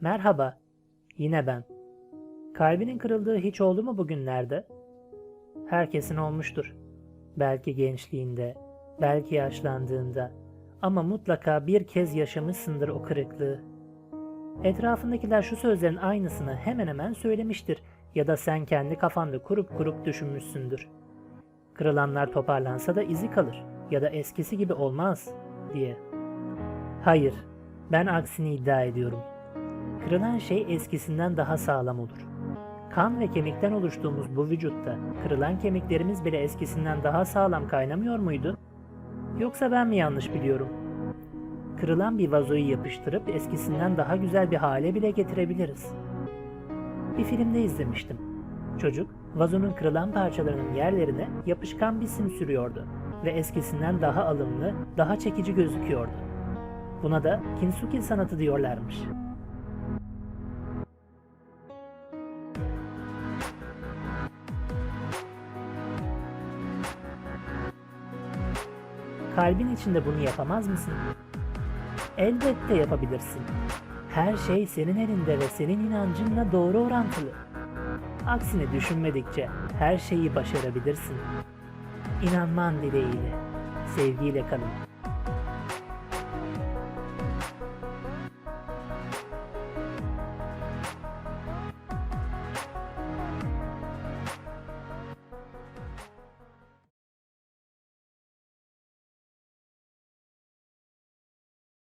Merhaba, yine ben. Kalbinin kırıldığı hiç oldu mu bugünlerde? Herkesin olmuştur. Belki gençliğinde, belki yaşlandığında ama mutlaka bir kez yaşamışsındır o kırıklığı. Etrafındakiler şu sözlerin aynısını hemen hemen söylemiştir ya da sen kendi kafanda kurup kurup düşünmüşsündür. Kırılanlar toparlansa da izi kalır ya da eskisi gibi olmaz diye. Hayır, ben aksini iddia ediyorum. Kırılan şey eskisinden daha sağlam olur. Kan ve kemikten oluştuğumuz bu vücutta kırılan kemiklerimiz bile eskisinden daha sağlam kaynamıyor muydu? Yoksa ben mi yanlış biliyorum? Kırılan bir vazoyu yapıştırıp eskisinden daha güzel bir hale bile getirebiliriz. Bir filmde izlemiştim. Çocuk vazonun kırılan parçalarının yerlerine yapışkan bir sim sürüyordu ve eskisinden daha alımlı, daha çekici gözüküyordu. Buna da kintsugi sanatı diyorlarmış. Kalbin içinde bunu yapamaz mısın? Elbette yapabilirsin. Her şey senin elinde ve senin inancınla doğru orantılı. Aksini düşünmedikçe her şeyi başarabilirsin. İnanman dileğiyle, sevgiyle kalın.